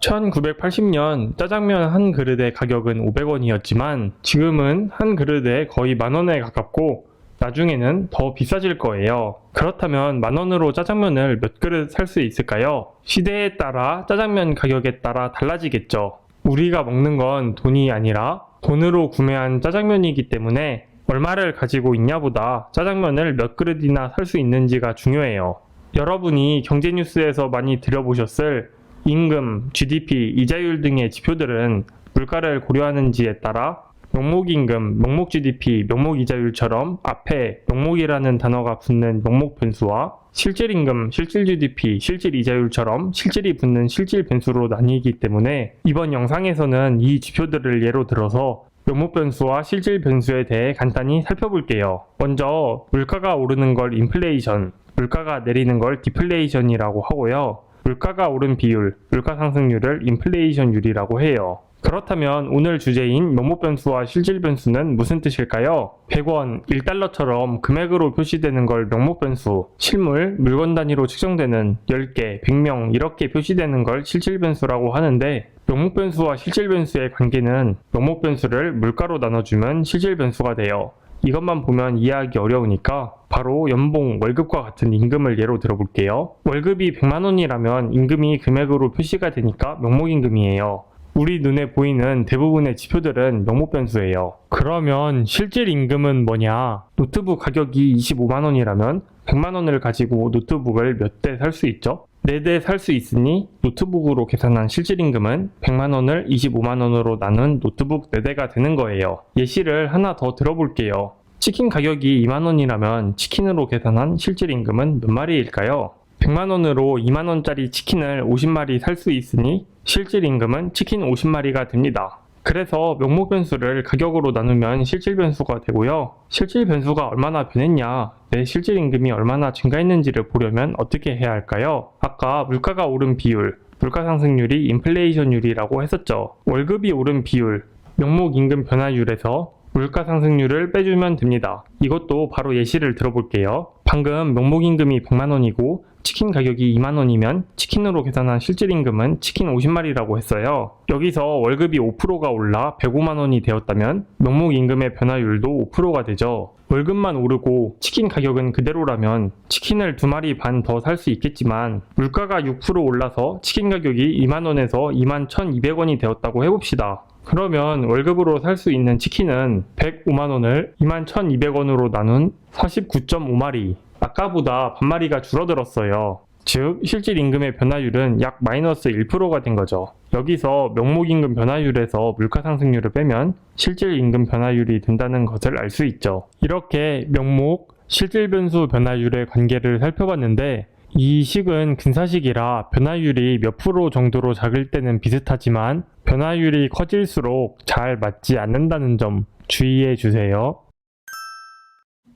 1980년 짜장면 한 그릇의 가격은 500원이었지만 지금은 한 그릇에 거의 만 원에 가깝고 나중에는 더 비싸질 거예요. 그렇다면 만 원으로 짜장면을 몇 그릇 살 수 있을까요? 시대에 따라 짜장면 가격에 따라 달라지겠죠. 우리가 먹는 건 돈이 아니라 돈으로 구매한 짜장면이기 때문에 얼마를 가지고 있냐보다 짜장면을 몇 그릇이나 살 수 있는지가 중요해요. 여러분이 경제뉴스에서 많이 들어보셨을 임금, GDP, 이자율 등의 지표들은 물가를 고려하는지에 따라 명목임금, 명목-GDP, 명목-이자율처럼 앞에 명목이라는 단어가 붙는 명목 변수와 실질임금, 실질-GDP, 실질-이자율처럼 실질이 붙는 실질 변수로 나뉘기 때문에 이번 영상에서는 이 지표들을 예로 들어서 명목 변수와 실질 변수에 대해 간단히 살펴볼게요. 먼저 물가가 오르는 걸 인플레이션, 물가가 내리는 걸 디플레이션이라고 하고요. 물가가 오른 비율, 물가 상승률을 인플레이션율이라고 해요. 그렇다면 오늘 주제인 명목 변수와 실질 변수는 무슨 뜻일까요? 100원, 1달러처럼 금액으로 표시되는 걸 명목 변수, 실물, 물건 단위로 측정되는 10개, 100명 이렇게 표시되는 걸 실질 변수라고 하는데 명목 변수와 실질 변수의 관계는 명목 변수를 물가로 나눠주면 실질 변수가 돼요. 이것만 보면 이해하기 어려우니까 바로 연봉, 월급과 같은 임금을 예로 들어볼게요. 월급이 100만 원이라면 임금이 금액으로 표시가 되니까 명목임금이에요. 우리 눈에 보이는 대부분의 지표들은 명목 변수예요. 그러면 실질 임금은 뭐냐? 노트북 가격이 25만 원이라면 100만 원을 가지고 노트북을 몇 대 살 수 있죠? 4대 살 수 있으니 노트북으로 계산한 실질 임금은 100만 원을 25만 원으로 나눈 노트북 4대가 되는 거예요. 예시를 하나 더 들어볼게요. 치킨 가격이 2만 원이라면 치킨으로 계산한 실질 임금은 몇 마리일까요? 100만 원으로 2만 원짜리 치킨을 50마리 살 수 있으니 실질 임금은 치킨 50마리가 됩니다. 그래서 명목 변수를 가격으로 나누면 실질 변수가 되고요. 실질 변수가 얼마나 변했냐, 내 실질 임금이 얼마나 증가했는지를 보려면 어떻게 해야 할까요? 아까 물가가 오른 비율, 물가 상승률이 인플레이션율이라고 했었죠. 월급이 오른 비율, 명목 임금 변화율에서 물가 상승률을 빼주면 됩니다. 이것도 바로 예시를 들어볼게요. 방금 명목임금이 100만 원이고 치킨 가격이 2만 원이면 치킨으로 계산한 실질 임금은 치킨 50마리라고 했어요. 여기서 월급이 5%가 올라 105만 원이 되었다면 명목 임금의 변화율도 5%가 되죠. 월급만 오르고 치킨 가격은 그대로라면 치킨을 두 마리 반 더 살 수 있겠지만 물가가 6% 올라서 치킨 가격이 2만 원에서 2만 1,200원이 되었다고 해봅시다. 그러면 월급으로 살 수 있는 치킨은 105만원을 21,200원으로 나눈 49.5마리. 아까보다 반마리가 줄어들었어요. 즉, 실질 임금의 변화율은 약 마이너스 1%가 된 거죠. 여기서 명목 임금 변화율에서 물가 상승률을 빼면 실질 임금 변화율이 된다는 것을 알 수 있죠. 이렇게 명목, 실질 변수 변화율의 관계를 살펴봤는데 이 식은 근사식이라 변화율이 몇 프로 정도로 작을 때는 비슷하지만 변화율이 커질수록 잘 맞지 않는다는 점 주의해 주세요.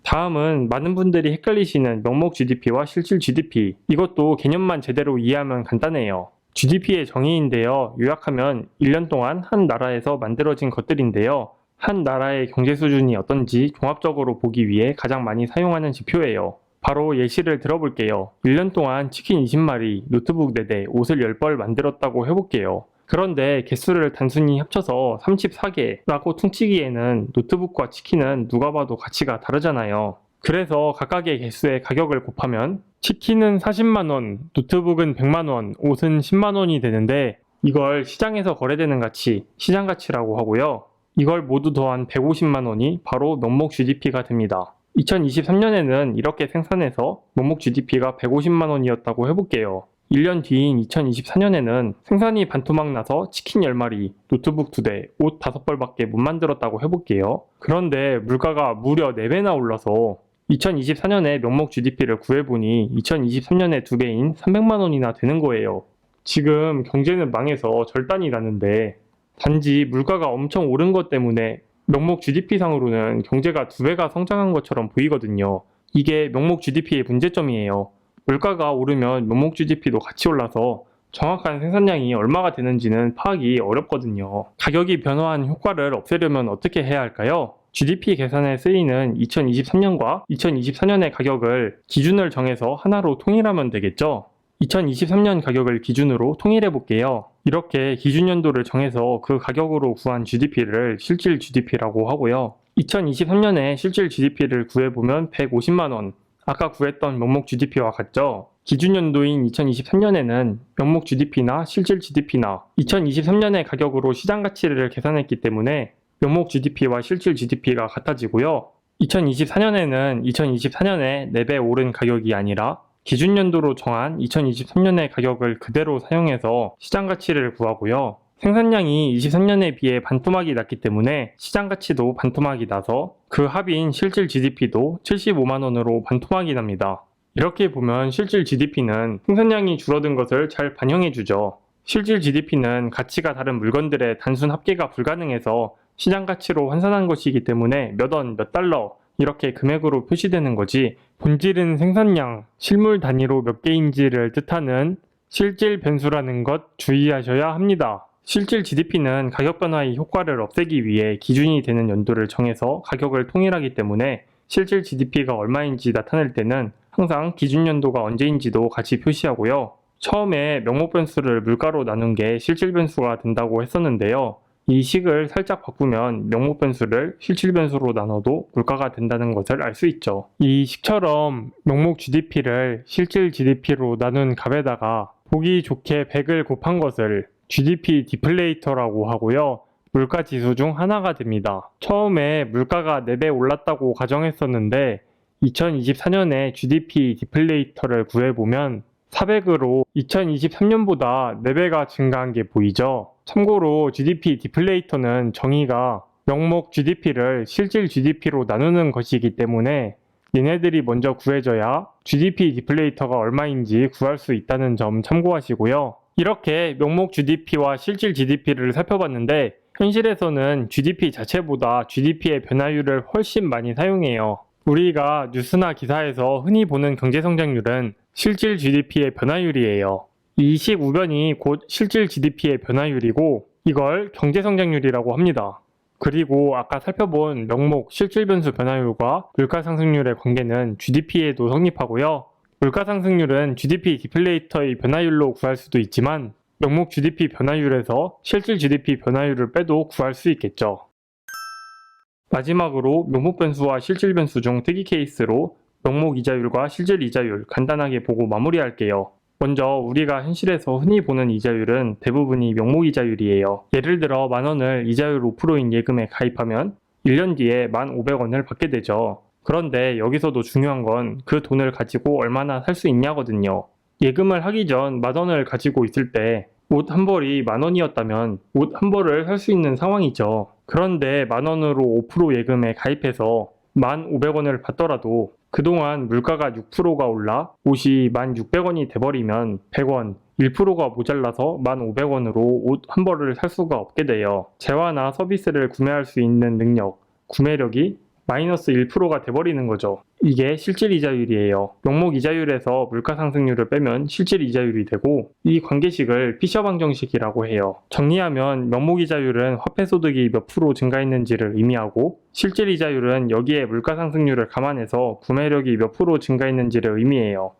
다음은 많은 분들이 헷갈리시는 명목 GDP와 실질 GDP. 이것도 개념만 제대로 이해하면 간단해요. GDP의 정의인데요. 요약하면 1년 동안 한 나라에서 만들어진 것들인데요. 한 나라의 경제 수준이 어떤지 종합적으로 보기 위해 가장 많이 사용하는 지표예요. 바로 예시를 들어볼게요. 1년 동안 치킨 20마리, 노트북 4대, 옷을 10벌 만들었다고 해볼게요. 그런데 개수를 단순히 합쳐서 34개라고 퉁치기에는 노트북과 치킨은 누가 봐도 가치가 다르잖아요. 그래서 각각의 개수의 가격을 곱하면 치킨은 40만원, 노트북은 100만원, 옷은 10만원이 되는데 이걸 시장에서 거래되는 가치, 시장 가치라고 하고요. 이걸 모두 더한 150만원이 바로 명목 GDP가 됩니다. 2023년에는 이렇게 생산해서 명목 GDP가 150만 원이었다고 해볼게요. 1년 뒤인 2024년에는 생산이 반토막 나서 치킨 10마리, 노트북 2대, 옷 5벌밖에 못 만들었다고 해볼게요. 그런데 물가가 무려 4배나 올라서 2024년에 명목 GDP를 구해보니 2023년에 2배인 300만원이나 되는 거예요. 지금 경제는 망해서 절단이 나는데 단지 물가가 엄청 오른 것 때문에 명목 GDP상으로는 경제가 2배가 성장한 것처럼 보이거든요. 이게 명목 GDP의 문제점이에요. 물가가 오르면 명목 GDP도 같이 올라서 정확한 생산량이 얼마가 되는지는 파악이 어렵거든요. 가격이 변화한 효과를 없애려면 어떻게 해야 할까요? GDP 계산에 쓰이는 2023년과 2024년의 가격을 기준을 정해서 하나로 통일하면 되겠죠? 2023년 가격을 기준으로 통일해 볼게요. 이렇게 기준 연도를 정해서 그 가격으로 구한 GDP를 실질 GDP라고 하고요. 2023년에 실질 GDP를 구해보면 150만원. 아까 구했던 명목 GDP와 같죠? 기준 연도인 2023년에는 명목 GDP나 실질 GDP나 2023년의 가격으로 시장 가치를 계산했기 때문에 명목 GDP와 실질 GDP가 같아지고요. 2024년에는 2024년에 4배 오른 가격이 아니라 기준 연도로 정한 2023년의 가격을 그대로 사용해서 시장 가치를 구하고요. 생산량이 23년에 비해 반토막이 났기 때문에 시장 가치도 반토막이 나서 그 합인 실질 GDP도 75만 원으로 반토막이 납니다. 이렇게 보면 실질 GDP는 생산량이 줄어든 것을 잘 반영해 주죠. 실질 GDP는 가치가 다른 물건들의 단순 합계가 불가능해서 시장 가치로 환산한 것이기 때문에 몇 원, 몇 달러 이렇게 금액으로 표시되는 거지 본질은 생산량, 실물 단위로 몇 개인지를 뜻하는 실질 변수라는 것 주의하셔야 합니다. 실질 GDP는 가격 변화의 효과를 없애기 위해 기준이 되는 연도를 정해서 가격을 통일하기 때문에 실질 GDP가 얼마인지 나타낼 때는 항상 기준 연도가 언제인지도 같이 표시하고요. 처음에 명목 변수를 물가로 나눈 게 실질 변수가 된다고 했었는데요. 이 식을 살짝 바꾸면 명목 변수를 실질 변수로 나눠도 물가가 된다는 것을 알 수 있죠. 이 식처럼 명목 GDP를 실질 GDP로 나눈 값에다가 보기 좋게 100을 곱한 것을 GDP 디플레이터라고 하고요. 물가 지수 중 하나가 됩니다. 처음에 물가가 4배 올랐다고 가정했었는데 2024년에 GDP 디플레이터를 구해보면 400으로 2023년보다 4배가 증가한 게 보이죠? 참고로 GDP 디플레이터는 정의가 명목 GDP를 실질 GDP로 나누는 것이기 때문에 얘네들이 먼저 구해져야 GDP 디플레이터가 얼마인지 구할 수 있다는 점 참고하시고요. 이렇게 명목 GDP와 실질 GDP를 살펴봤는데 현실에서는 GDP 자체보다 GDP의 변화율을 훨씬 많이 사용해요. 우리가 뉴스나 기사에서 흔히 보는 경제 성장률은 실질 GDP의 변화율이에요. 이식 우변이 곧 실질 GDP의 변화율이고 이걸 경제 성장률이라고 합니다. 그리고 아까 살펴본 명목 실질 변수 변화율과 물가 상승률의 관계는 GDP에도 성립하고요. 물가 상승률은 GDP 디플레이터의 변화율로 구할 수도 있지만 명목 GDP 변화율에서 실질 GDP 변화율을 빼도 구할 수 있겠죠. 마지막으로 명목 변수와 실질 변수 중 특이 케이스로 명목 이자율과 실질 이자율 간단하게 보고 마무리할게요. 먼저 우리가 현실에서 흔히 보는 이자율은 대부분이 명목 이자율이에요. 예를 들어 만 원을 이자율 5%인 예금에 가입하면 1년 뒤에 1,500원을 받게 되죠. 그런데 여기서도 중요한 건 그 돈을 가지고 얼마나 살 수 있냐거든요. 예금을 하기 전 만 원을 가지고 있을 때 옷 한 벌이 만 원이었다면 옷 한 벌을 살 수 있는 상황이죠. 그런데 만 원으로 5% 예금에 가입해서 1,500원을 받더라도 그동안 물가가 6%가 올라 옷이 1,600원이 돼버리면 100원, 1%가 모자라서 1,500원으로 옷 한 벌을 살 수가 없게 돼요. 재화나 서비스를 구매할 수 있는 능력, 구매력이 마이너스 1%가 돼버리는 거죠. 이게 실질 이자율이에요. 명목 이자율에서 물가 상승률을 빼면 실질 이자율이 되고 이 관계식을 피셔 방정식이라고 해요. 정리하면 명목 이자율은 화폐 소득이 몇 프로 증가했는지를 의미하고 실질 이자율은 여기에 물가 상승률을 감안해서 구매력이 몇 프로 증가했는지를 의미해요.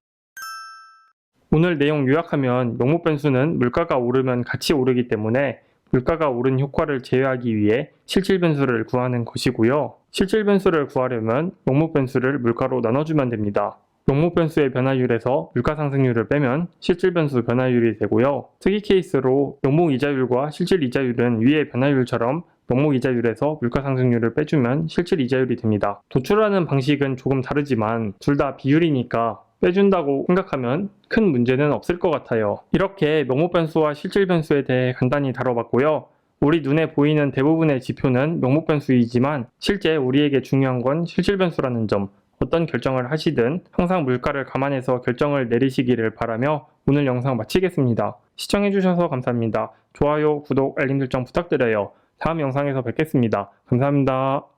오늘 내용 요약하면 명목 변수는 물가가 오르면 같이 오르기 때문에 물가가 오른 효과를 제외하기 위해 실질 변수를 구하는 것이고요. 실질 변수를 구하려면 명목 변수를 물가로 나눠주면 됩니다. 명목 변수의 변화율에서 물가 상승률을 빼면 실질 변수 변화율이 되고요. 특이 케이스로 명목 이자율과 실질 이자율은 위의 변화율처럼 명목 이자율에서 물가 상승률을 빼주면 실질 이자율이 됩니다. 도출하는 방식은 조금 다르지만 둘 다 비율이니까 빼준다고 생각하면 큰 문제는 없을 것 같아요. 이렇게 명목 변수와 실질 변수에 대해 간단히 다뤄봤고요. 우리 눈에 보이는 대부분의 지표는 명목 변수이지만 실제 우리에게 중요한 건 실질 변수라는 점. 어떤 결정을 하시든 항상 물가를 감안해서 결정을 내리시기를 바라며 오늘 영상 마치겠습니다. 시청해주셔서 감사합니다. 좋아요, 구독, 알림 설정 부탁드려요. 다음 영상에서 뵙겠습니다. 감사합니다.